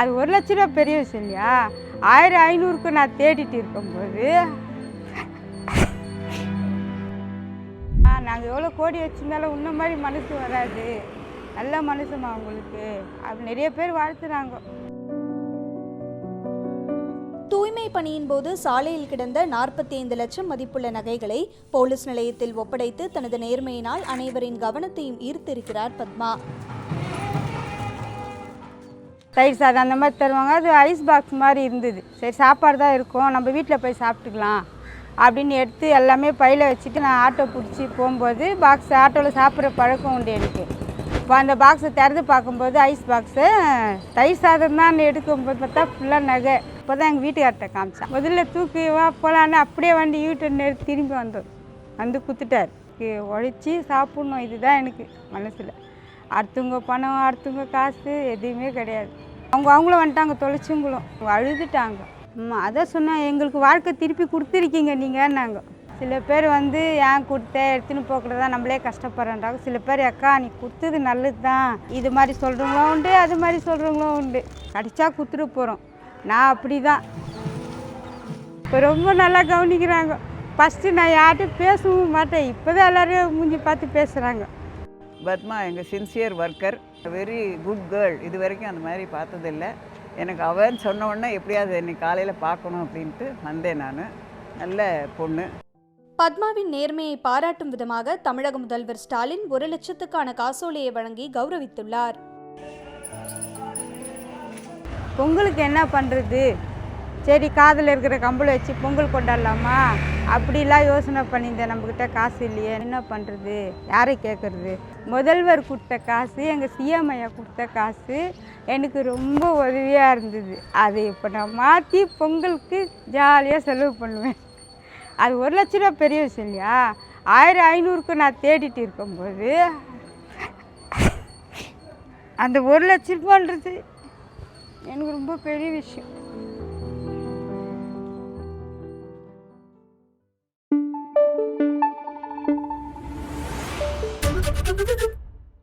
அது ஒரு லட்ச ரூபா பெரிய விஷயம் இல்லையா? ஆயிரம் ஐநூறுக்கு நான் தேடிட்டு இருக்கும்போது நாங்கள் எவ்வளோ கோடி வச்சிருந்தாலும் உன்ன மாதிரி மனசு வராது. நல்ல மனசுமா அவங்களுக்கு அப்படி நிறைய பேர் வாழ்த்துறாங்க. தூய்மை பணியின் போது சாலையில் கிடந்த நாற்பத்தி ஐந்து லட்சம் மதிப்புள்ள நகைகளை போலீஸ் நிலையத்தில் ஒப்படைத்து தனது நேர்மையினால் அனைவரின் கவனத்தையும் ஈர்த்திருக்கிறார் பத்மா. தயிர் சாதம் அந்த மாதிரி தருவாங்க. அது ஐஸ் பாக்ஸ் மாதிரி இருந்தது. சரி சாப்பாடு தான் இருக்கும். நம்ம வீட்டில் போய் சாப்பிட்டுக்கலாம் அப்படின்னு எடுத்து எல்லாமே பையில் வச்சுட்டு நான் ஆட்டோ பிடிச்சி போகும்போது பாக்ஸ் ஆட்டோவில் சாப்பிட்ற பழக்கம் உண்டு எனக்கு. இப்போ அந்த பாக்ஸை திறந்து பார்க்கும்போது ஐஸ் பாக்ஸு தயிர் சாதம் தான் எடுக்கும்போது பார்த்தா ஃபுல்லாக நகை. இப்போ தான் எங்கள் வீட்டுக்கார்ட்ட காமிச்சான். முதல்ல தூக்கி வா போகலான்னு அப்படியே வண்டி யூட்டன் எடுத்து திரும்பி வந்தோம். வந்து குத்துட்டார். உழைச்சி சாப்பிட்ணும். இதுதான் எனக்கு மனசில். அடுத்தவங்க பணம் அடுத்தவங்க காசு எதுவுமே கிடையாது. அவங்க அவங்களும் வந்துட்டாங்க தொலைச்சவங்களும். அழுதுட்டாங்க. ஆமாம் அதான் சொன்னேன் எங்களுக்கு வாழ்க்கை திருப்பி கொடுத்துருக்கீங்க நீங்கன்னாங்க. சில பேர் வந்து ஏன் கொடுத்த? எடுத்துன்னு போக்கூடாதான் நம்மளே கஷ்டப்படுறேன்றாங்க. சில பேர் அக்கா நீ கொடுத்தது நல்லது தான். இது மாதிரி சொல்கிறவங்களும் உண்டு அது மாதிரி சொல்கிறவங்களும் உண்டு. கடிச்சா கொடுத்துட்டு போகிறோம் நான் அப்படி தான். இப்போ ரொம்ப நல்லா கவனிக்கிறாங்க. ஃபஸ்ட்டு நான் யார்கிட்டையும் பேசவும் மாட்டேன். இப்போ தான் எல்லோரும் மூஞ்சி பார்த்து பேசுகிறாங்க பத்மா எங்கள் sincere worker very good girl இது வரைக்கும் அந்த மாதிரி பார்த்ததில்ல. எனக்கு அவன் சொன்ன உடனே எப்படியாவது இன்னைக்கு காலையில் பார்க்கணும் அப்படின்ட்டு வந்தேன் நான். நல்ல பொண்ணு. பத்மாவின் நேர்மையை பாராட்டும் விதமாக தமிழக முதல்வர் ஸ்டாலின் ஒரு லட்சத்துக்கான காசோலையை வழங்கி கௌரவித்துள்ளார். பொங்கலுக்கு என்ன பண்ணுறது சரி காதில் இருக்கிற கம்பளை வச்சு பொங்கல் கொண்டாடலாமா? அப்படிலாம் யோசனை பண்ணியிருந்தேன். நம்மக்கிட்ட காசு இல்லையே. என்ன பண்ணுறது யாரை கேட்குறது முதல்வர் கொடுத்த காசு எங்கள் சிஎம் ஐயா கொடுத்த காசு எனக்கு ரொம்ப உதவியாக இருந்தது. அதை இப்போ நான் மாற்றி பொங்கலுக்கு ஜாலியாக செலவு பண்ணுவேன். அது ஒரு லட்ச ரூபா பெரிய விஷயம் இல்லையா? ஆயிரம் ஐநூறுக்கு நான் தேடிட்டு இருக்கும்போது அந்த ஒரு லட்ச ரூபான்றது எனக்கு ரொம்ப பெரிய விஷயம்.